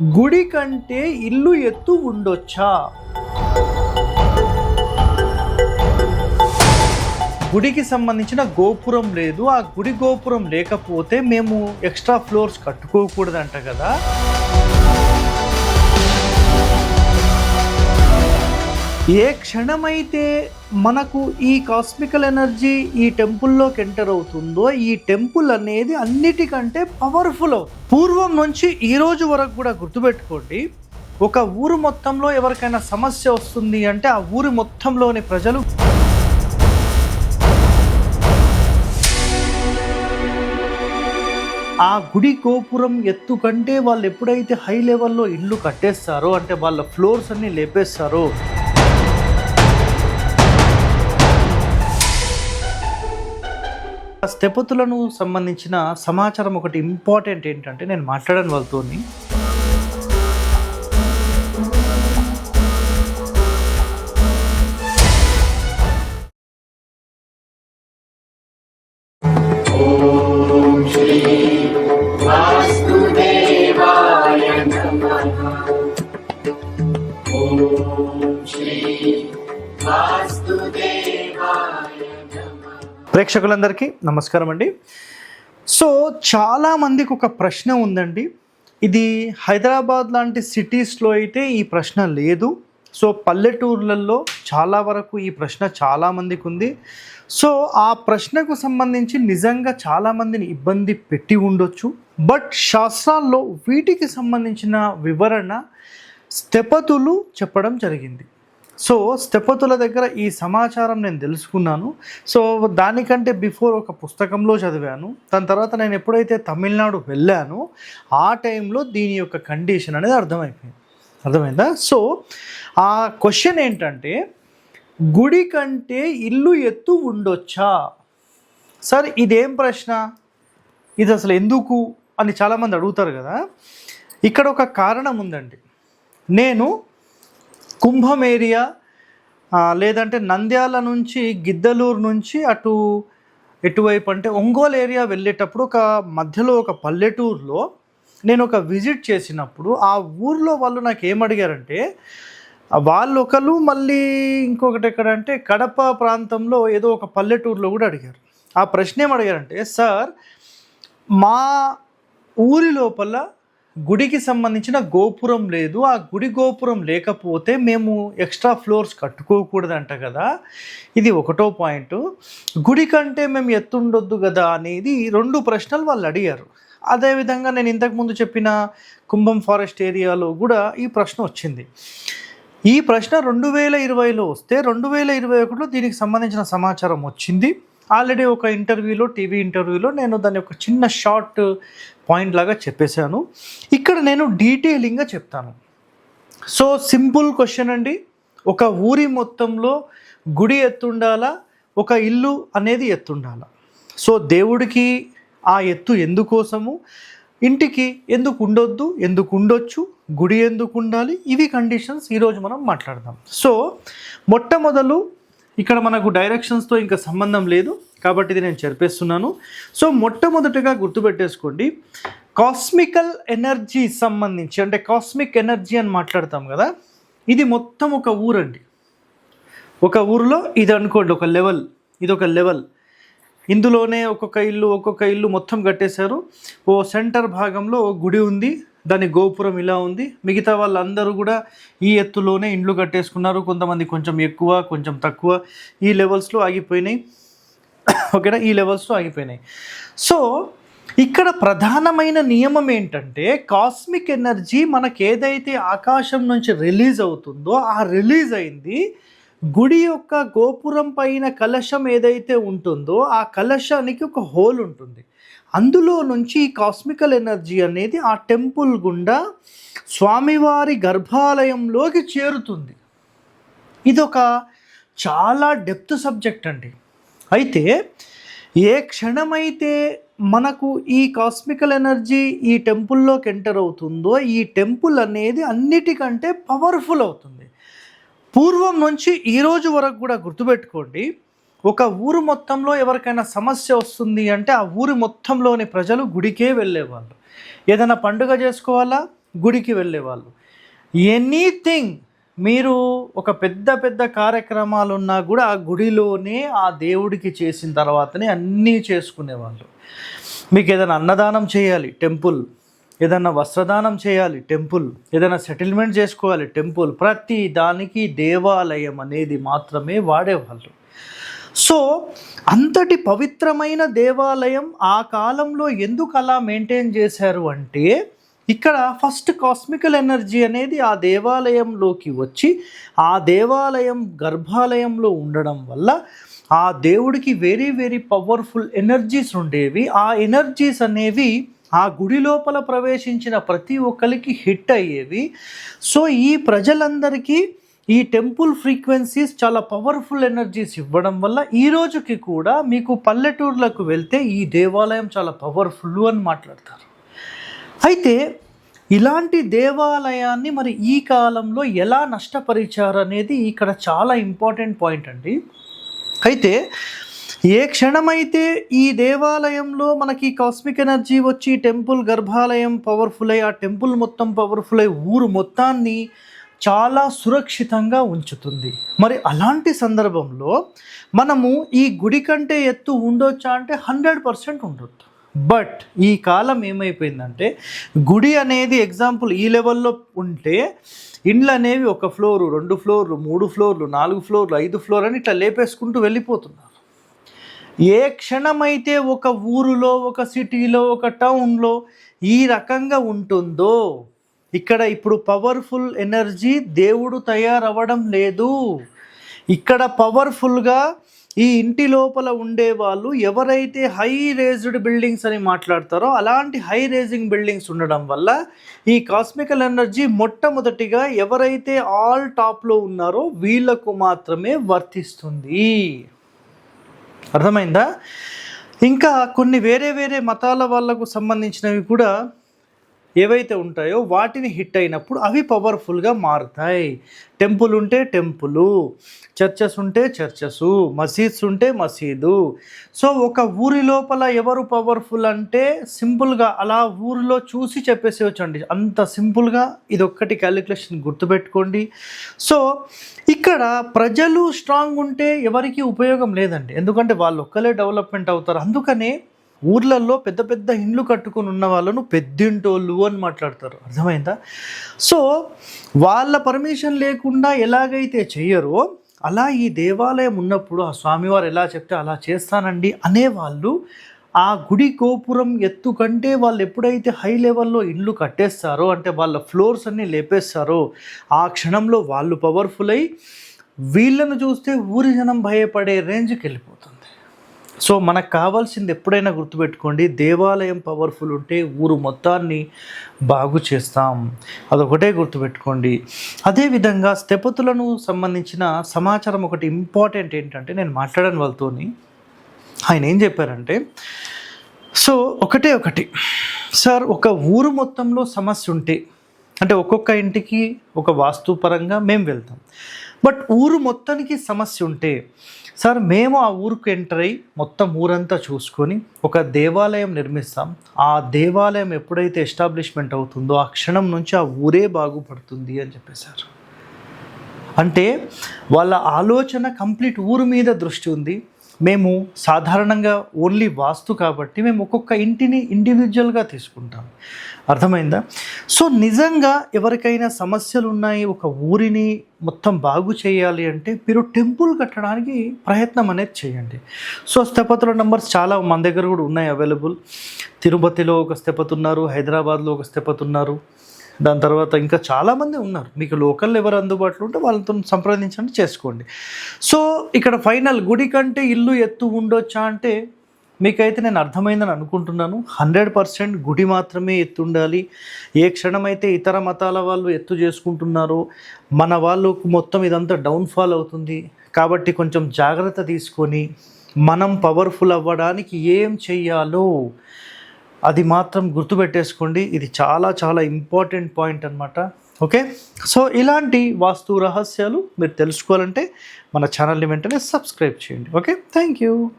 గుడి కంటే ఇల్లు ఎత్తు ఉండొచ్చా? గుడికి సంబంధించిన గోపురం లేదు. ఆ గుడి గోపురం లేకపోతే మేము ఎక్స్ట్రా ఫ్లోర్స్ కట్టుకోకూడదంట కదా. ఏ క్షణమైతే మనకు ఈ కాస్మికల్ ఎనర్జీ ఈ టెంపుల్లోకి ఎంటర్ అవుతుందో ఈ టెంపుల్ అనేది అన్నిటికంటే పవర్ఫుల్ అవుతుంది. పూర్వం నుంచి ఈ రోజు వరకు కూడా గుర్తుపెట్టుకోండి ఒక ఊరు మొత్తంలో ఎవరికైనా సమస్య వస్తుంది అంటే ఆ ఊరి మొత్తంలోని ప్రజలు ఆ గుడి గోపురం ఎత్తు కంటే వాళ్ళు ఎప్పుడైతే హై లెవెల్లో ఇల్లు కట్టేస్తారో అంటే వాళ్ళ ఫ్లోర్స్ అన్ని లేపేస్తారో స్థపతులను సంబంధించిన సమాచారం ఒకటి ఇంపార్టెంట్ ఏంటంటే నేను మాట్లాడని వాళ్ళతోని ప్రేక్షకులందరికీ నమస్కారం అండి. సో చాలామందికి ఒక ప్రశ్న ఉందండి. ఇది హైదరాబాద్ లాంటి సిటీస్లో అయితే ఈ ప్రశ్న లేదు. సో పల్లెటూర్లలో చాలా వరకు ఈ ప్రశ్న చాలామందికి ఉంది. సో ఆ ప్రశ్నకు సంబంధించి నిజంగా చాలామందిని ఇబ్బంది పెట్టి ఉండొచ్చు. బట్ శాస్త్రాల్లో వీటికి సంబంధించిన వివరణ స్థపతులు చెప్పడం జరిగింది. సో స్థపతుల దగ్గర ఈ సమాచారం నేను తెలుసుకున్నాను. సో దానికంటే బిఫోర్ ఒక పుస్తకంలో చదివాను. దాని తర్వాత నేను ఎప్పుడైతే తమిళనాడు వెళ్ళానో ఆ టైంలో దీని యొక్క కండిషన్ అనేది అర్థమైపోయింది. అర్థమైందా? సో ఆ క్వశ్చన్ ఏంటంటే గుడి కంటే ఇల్లు ఎత్తు ఉండొచ్చా? సార్ ఇదేం ప్రశ్న? ఇది అసలు ఎందుకు? అని చాలామంది అడుగుతారు కదా. ఇక్కడ ఒక కారణం ఉందండి. నేను కుంభం ఏరియా లేదంటే నంద్యాల నుంచి గిద్దలూరు నుంచి అటు ఎటువైపు అంటే ఒంగోలు ఏరియా వెళ్ళేటప్పుడు ఒక మధ్యలో ఒక పల్లెటూరులో నేను ఒక విజిట్ చేసినప్పుడు ఆ ఊర్లో వాళ్ళు నాకు ఏమడిగారంటే వాళ్ళు ఒకరు మళ్ళీ ఇంకొకటి ఎక్కడంటే కడప ప్రాంతంలో ఏదో ఒక పల్లెటూరులో కూడా అడిగారు. ఆ ప్రశ్న ఏమడిగారంటే అడిగారంటే సార్ మా ఊరి లోపల గుడికి సంబంధించిన గోపురం లేదు. ఆ గుడి గోపురం లేకపోతే మేము ఎక్స్ట్రా ఫ్లోర్స్ కట్టుకోకూడదంట కదా. ఇది ఒకటో పాయింట్. గుడి కంటే మేము ఎత్తుండొద్దు కదా అనేది రెండు ప్రశ్నలు వాళ్ళు అడిగారు. అదేవిధంగా నేను ఇంతకుముందు చెప్పిన కుంభం ఫారెస్ట్ ఏరియాలో కూడా ఈ ప్రశ్న వచ్చింది. ఈ ప్రశ్న రెండు వేల ఇరవైలో వస్తే రెండు వేల ఇరవై ఒకటిలో దీనికి సంబంధించిన సమాచారం వచ్చింది. ఆల్రెడీ ఒక ఇంటర్వ్యూలో టీవీ ఇంటర్వ్యూలో నేను దాని ఒక చిన్న షార్ట్ పాయింట్ లాగా చెప్పేశాను. ఇక్కడ నేను డీటెయిలింగ్గా చెప్తాను. సో సింపుల్ క్వశ్చన్ అండి. ఒక ఊరి మొత్తంలో గుడి ఎత్తుండాలా? ఒక ఇల్లు అనేది ఎత్తుండాలా? సో దేవుడికి ఆ ఎత్తు ఎందుకోసము? ఇంటికి ఎందుకు ఉండొద్దు? ఎందుకు ఉండొచ్చు? గుడి ఎందుకు ఉండాలి? ఇవి కండిషన్స్ ఈరోజు మనం మాట్లాడదాం. సో మొట్టమొదలు ఇక్కడ మనకు డైరెక్షన్స్తో ఇంకా సంబంధం లేదు కాబట్టి ఇది నేను చెరిపేస్తున్నాను సో మొట్టమొదటిగా గుర్తుపెట్టేసుకోండి కాస్మికల్ ఎనర్జీ సంబంధించి అంటే కాస్మిక్ ఎనర్జీ అని మాట్లాడతాం కదా ఇది మొత్తం ఒక ఊరండి. ఒక ఊరిలో ఇది అనుకోండి ఒక లెవెల్ ఇది ఒక లెవెల్ ఇందులోనే ఒక్కొక్క ఇల్లు ఒక్కొక్క ఇల్లు మొత్తం కట్టేశారు. ఓ సెంటర్ భాగంలో ఓ గుడి ఉంది దాని గోపురం ఇలా ఉంది. మిగతా వాళ్ళందరూ కూడా ఈ ఎత్తులోనే ఇండ్లు కట్టేసుకున్నారు. కొంతమంది కొంచెం ఎక్కువ కొంచెం తక్కువ. ఈ లెవెల్స్లో ఆగిపోయినాయి. ఓకేనా? ఈ లెవెల్స్లో ఆగిపోయినాయి. సో ఇక్కడ ప్రధానమైన నియమం ఏంటంటే కాస్మిక్ ఎనర్జీ మనకి ఏదైతే ఆకాశం నుంచి రిలీజ్ అవుతుందో ఆ రిలీజ్ అయింది గుడి యొక్క గోపురం పైన కలశం ఏదైతే ఉంటుందో ఆ కలశానికి ఒక హోల్ ఉంటుంది. అందులో నుంచి ఈ కాస్మికల్ ఎనర్జీ అనేది ఆ టెంపుల్ గుండా స్వామివారి గర్భాలయంలోకి చేరుతుంది. ఇదొక చాలా డెప్త్ సబ్జెక్ట్ అండి. అయితే ఏ క్షణమైతే మనకు ఈ కాస్మికల్ ఎనర్జీ ఈ టెంపుల్లోకి ఎంటర్ అవుతుందో ఈ టెంపుల్ అనేది అన్నిటికంటే పవర్ఫుల్ అవుతుంది. పూర్వం నుంచి ఈ రోజు వరకు కూడా గుర్తుపెట్టుకోండి ఒక ఊరు మొత్తంలో ఎవరికైనా సమస్య వస్తుంది అంటే ఆ ఊరి మొత్తంలోని ప్రజలు గుడికే వెళ్ళేవాళ్ళు. ఏదైనా పండుగ చేసుకోవాలా? గుడికి వెళ్ళేవాళ్ళు. ఎనీథింగ్ మీరు ఒక పెద్ద పెద్ద కార్యక్రమాలు ఉన్నా కూడా ఆ గుడిలోనే ఆ దేవుడికి చేసిన తర్వాతనే అన్నీ చేసుకునేవాళ్ళు. మీకు ఏదైనా అన్నదానం చేయాలి టెంపుల్. ఏదైనా వస్త్రదానం చేయాలి టెంపుల్. ఏదైనా సెటిల్మెంట్ చేసుకోవాలి టెంపుల్. ప్రతి దానికి దేవాలయం అనేది మాత్రమే వాడేవాళ్ళు. సో అంతటి పవిత్రమైన దేవాలయం ఆ కాలంలో ఎందుకు అలా మెయింటైన్ చేశారు అంటే ఇక్కడ ఫస్ట్ కాస్మికల్ ఎనర్జీ అనేది ఆ దేవాలయంలోకి వచ్చి ఆ దేవాలయం గర్భాలయంలో ఉండడం వల్ల ఆ దేవుడికి వెరీ వెరీ పవర్ఫుల్ ఎనర్జీస్ ఉండేవి. ఆ ఎనర్జీస్ అనేవి ఆ గుడి లోపల ప్రవేశించిన ప్రతి ఒక్కరికి హిట్ అయ్యేవి. సో ఈ ప్రజలందరికీ ఈ టెంపుల్ ఫ్రీక్వెన్సీస్ చాలా పవర్ఫుల్ ఎనర్జీస్ ఇవ్వడం వల్ల ఈ రోజుకి కూడా మీకు పల్లెటూర్లకు వెళ్తే ఈ దేవాలయం చాలా పవర్ఫుల్ అని మాట్లాడతారు. అయితే ఇలాంటి దేవాలయాన్ని మరి ఈ కాలంలో ఎలా నష్టపరిచారు అనేది ఇక్కడ చాలా ఇంపార్టెంట్ పాయింట్ అండి. అయితే ఏ క్షణమైతే ఈ దేవాలయంలో మనకి కాస్మిక్ ఎనర్జీ వచ్చి టెంపుల్ గర్భాలయం పవర్ఫుల్ అయ్యి ఆ టెంపుల్ మొత్తం పవర్ఫుల్ అయ్యి ఊరు మొత్తాన్ని చాలా సురక్షితంగా ఉంచుతుంది. మరి అలాంటి సందర్భంలో మనము ఈ గుడి కంటే ఎత్తు ఉండొచ్చా అంటే హండ్రెడ్ పర్సెంట్ ఉండొద్దు బట్ ఈ కాలం ఏమైపోయిందంటే గుడి అనేది ఎగ్జాంపుల్ ఈ లెవెల్లో ఉంటే ఇండ్లు అనేవి ఒక ఫ్లోరు రెండు ఫ్లోర్లు మూడు ఫ్లోర్లు నాలుగు ఫ్లోర్లు ఐదు ఫ్లోర్ అని ఇట్లా లేపేసుకుంటూ వెళ్ళిపోతున్నారు. ఏ క్షణమైతే ఒక ఊరులో ఒక సిటీలో ఒక టౌన్లో ఈ రకంగా ఉంటుందో ఇక్కడ ఇప్పుడు పవర్ఫుల్ ఎనర్జీ దేవుడు తయారవ్వడం లేదు. ఇక్కడ పవర్ఫుల్గా ఈ ఇంటి లోపల ఉండే వాళ్ళు ఎవరైతే హై రేజ్డ్ బిల్డింగ్స్ అని మాట్లాడతారో అలాంటి హై రేజింగ్ బిల్డింగ్స్ ఉండడం వల్ల ఈ కాస్మికల్ ఎనర్జీ మొట్టమొదటిగా ఎవరైతే ఆల్ టాప్లో ఉన్నారో వీళ్ళకు మాత్రమే వర్తిస్తుంది. అర్థమైందా? ఇంకా కొన్ని వేరే వేరే మతాల వాళ్ళకు సంబంధించినవి కూడా ఏవైతే ఉంటాయో వాటిని హిట్ అయినప్పుడు అవి పవర్ఫుల్గా మారుతాయి. టెంపుల్ ఉంటే టెంపులు చర్చెస్ ఉంటే చర్చెసు మసీద్స్ ఉంటే మసీదు. సో ఒక ఊరి లోపల ఎవరు పవర్ఫుల్ అంటే సింపుల్గా అలా ఊరిలో చూసి చెప్పేసేవచ్చండి అంత సింపుల్గా ఇది ఒక్కటి క్యాలిక్యులేషన్ గుర్తుపెట్టుకోండి. సో ఇక్కడ ప్రజలు స్ట్రాంగ్ ఉంటే ఎవరికీ ఉపయోగం లేదండి. ఎందుకంటే వాళ్ళు ఒక్కలే డెవలప్మెంట్ అవుతారు. అందుకనే ఊర్లలో పెద్ద పెద్ద ఇండ్లు కట్టుకుని ఉన్న వాళ్ళను పెద్దింటోళ్ళు అని మాట్లాడతారు. అర్థమైందా? సో వాళ్ళ పర్మిషన్ లేకుండా ఎలాగైతే చెయ్యరో అలా ఈ దేవాలయం ఉన్నప్పుడు ఆ స్వామివారు ఎలా చెప్తే అలా చేస్తానండి అనేవాళ్ళు ఆ గుడి గోపురం ఎత్తు కంటే వాళ్ళు ఎప్పుడైతే హై లెవెల్లో ఇల్లు కట్టేస్తారో అంటే వాళ్ళ ఫ్లోర్స్ అన్నీ లేపేస్తారో ఆ క్షణంలో వాళ్ళు పవర్ఫుల్ అయి వీళ్ళను చూస్తే ఊరి జనం భయపడే రేంజ్కి వెళ్ళిపోతారు. సో మనకు కావాల్సింది ఎప్పుడైనా గుర్తుపెట్టుకోండి దేవాలయం పవర్ఫుల్ ఉంటే ఊరు మొత్తాన్ని బాగు చేస్తాం. అదొకటే గుర్తుపెట్టుకోండి. అదేవిధంగా స్థపతులను సంబంధించిన సమాచారం ఒకటి ఇంపార్టెంట్ ఏంటంటే నేను మాట్లాడని వాళ్ళతోని ఆయన ఏం చెప్పారంటే సో ఒకటే ఒకటి సార్ ఒక ఊరు మొత్తంలో సమస్య ఉంటే అంటే ఒక్కొక్క ఇంటికి ఒక వాస్తుపరంగా మేము వెళ్తాం. బట్ ఊరు మొత్తానికి సమస్య ఉంటే సార్ మేము ఆ ఊరికి ఎంటర్ అయ్యి మొత్తం ఊరంతా చూసుకొని ఒక దేవాలయం నిర్మిస్తాం. ఆ దేవాలయం ఎప్పుడైతే ఎస్టాబ్లిష్మెంట్ అవుతుందో ఆ క్షణం నుంచి ఆ ఊరే బాగుపడుతుంది అని చెప్పేశారు. అంటే వాళ్ళ ఆలోచన కంప్లీట్ ఊరు మీద దృష్టి ఉంది. మేము సాధారణంగా ఓన్లీ వాస్తు కాబట్టి మేము ఒక్కొక్క ఇంటిని ఇండివిజువల్గా తీసుకుంటాం. అర్థమైందా? సో నిజంగా ఎవరికైనా సమస్యలు ఉన్నాయి ఒక ఊరిని మొత్తం బాగు చేయాలి అంటే మీరు టెంపుల్ కట్టడానికి ప్రయత్నం అనేది చేయండి. సో స్థపతుల నెంబర్స్ చాలా మన దగ్గర కూడా ఉన్నాయి అవైలబుల్ తిరుపతిలో ఒక స్థపతి ఉన్నారు హైదరాబాద్లో ఒక స్థపతి ఉన్నారు దాని తర్వాత ఇంకా చాలామంది ఉన్నారు. మీకు లోకల్ ఎవరు అందుబాటులో ఉంటే వాళ్ళతో సంప్రదించండి చేసుకోండి. సో ఇక్కడ ఫైనల్ గుడి కంటే ఇల్లు ఎత్తు ఉండొచ్చా అంటే మీకైతే నేను అర్థమైందని అనుకుంటున్నాను. హండ్రెడ్ పర్సెంట్ గుడి మాత్రమే ఎత్తు ఉండాలి. ఏ క్షణమైతే ఇతర మతాల వాళ్ళు ఎత్తు చేసుకుంటున్నారో మన వాళ్ళు మొత్తం ఇదంతా డౌన్ఫాల్ అవుతుంది. కాబట్టి కొంచెం జాగ్రత్త తీసుకొని మనం పవర్ఫుల్ అవ్వడానికి ఏం చెయ్యాలో అది మాత్రం గుర్తుపెట్టేసుకోండి. ఇది చాలా చాలా ఇంపార్టెంట్ పాయింట్ అనమాట ఓకే? సో ఇలాంటి వాస్తు రహస్యాలు మీరు తెలుసుకోవాలంటే మన ఛానల్ని వెంటనే సబ్స్క్రైబ్ చేయండి. ఓకే? Thank you.